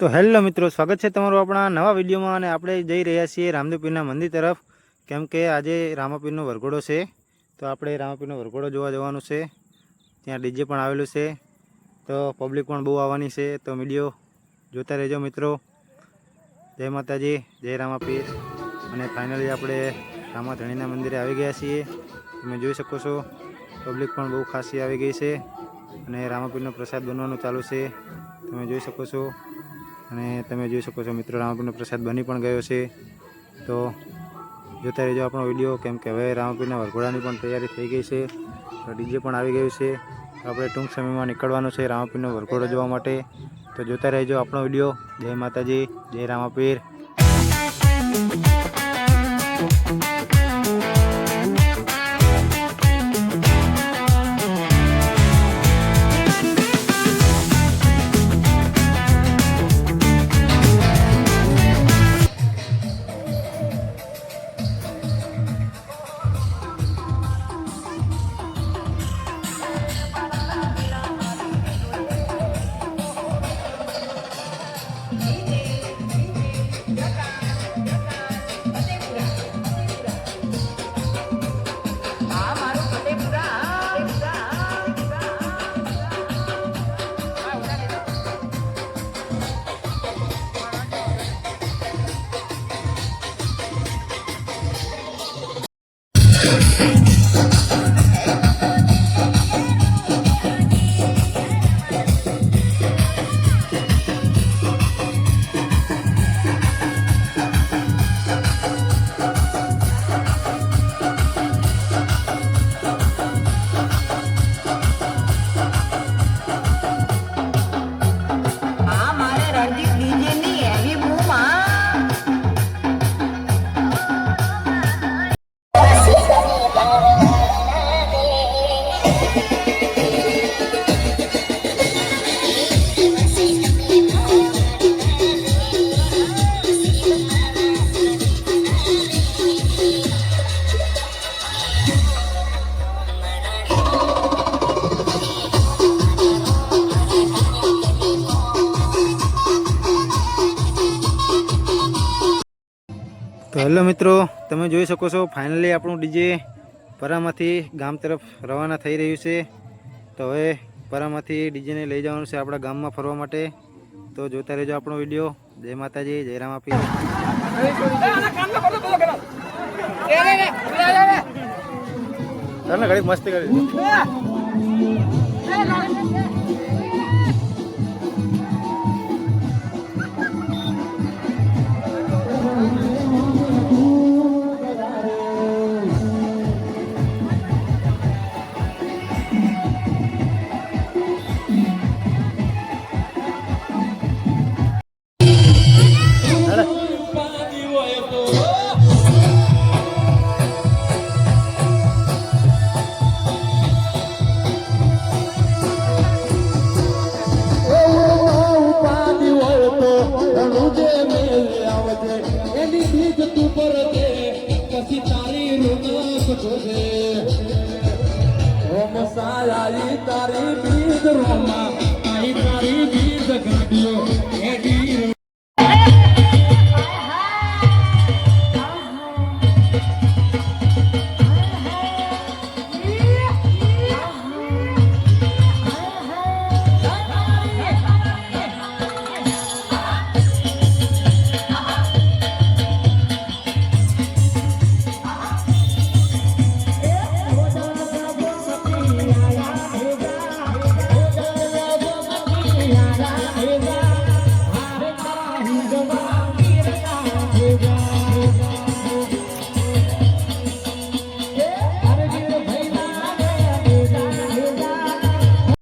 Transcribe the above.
તો હેલો મિત્રો, સ્વાગત છે તમારું આપણા નવા વિડીયોમાં અને આપણે જઈ રહ્યા છીએ રામદેવપીરના મંદિર તરફ. કેમ કે આજે રામાપીરનો વરઘોડો છે, તો આપણે રામાપીરનો વરઘોડો જોવા જવાનું છે. ત્યાં ડીજે પણ આવેલું છે, તો પબ્લિક પણ બહુ આવવાની છે, તો વીડિયો જોતા રહેજો મિત્રો. જય માતાજી, જય રામાપીર. અને ફાઇનલી આપણે રામાધણીના મંદિરે આવી ગયા છીએ. તમે જોઈ શકો છો, પબ્લિક પણ બહુ ખાસી આવી ગઈ છે અને રામાપીરનો પ્રસાદ બનવાનું ચાલુ છે. તમે જોઈ શકો છો અને તમે જોઈ શકો છો મિત્રો, રામાપીરનો પ્રસાદ બની પણ ગયો છે. તો જોતા રહેજો આપણો વીડિયો, કેમ કે હવે રામાપીરના વરઘોડાની પણ તૈયારી થઈ ગઈ છે. તો ડીજે પણ આવી ગયું છે. આપણે ટૂંક સમયમાં નીકળવાનું છે રામાપીરનો વરઘોડો જોવા માટે. તો જોતા રહેજો આપણો વીડિયો. જય માતાજી, જય રામાપીર. તો હેલો મિત્રો તમે જોઈ શકો છો ફાઇનલી આપણું ડીજે પરામાંથી ગામ તરફ રવાના થઈ રહ્યું છે તો હવે પરામાંથી ડીજેને લઈ જવાનું છે આપણા ગામમાં ફરવા માટે તો જોતા રહેજો આપણો વીડિયો જય માતાજી જય રામાપીર ઘણી ને ઘડીક મસ્તી કરી જોજે ઓમ સારાઈ તારી બીજ રોમા. તારી બીજ ગાડીઓ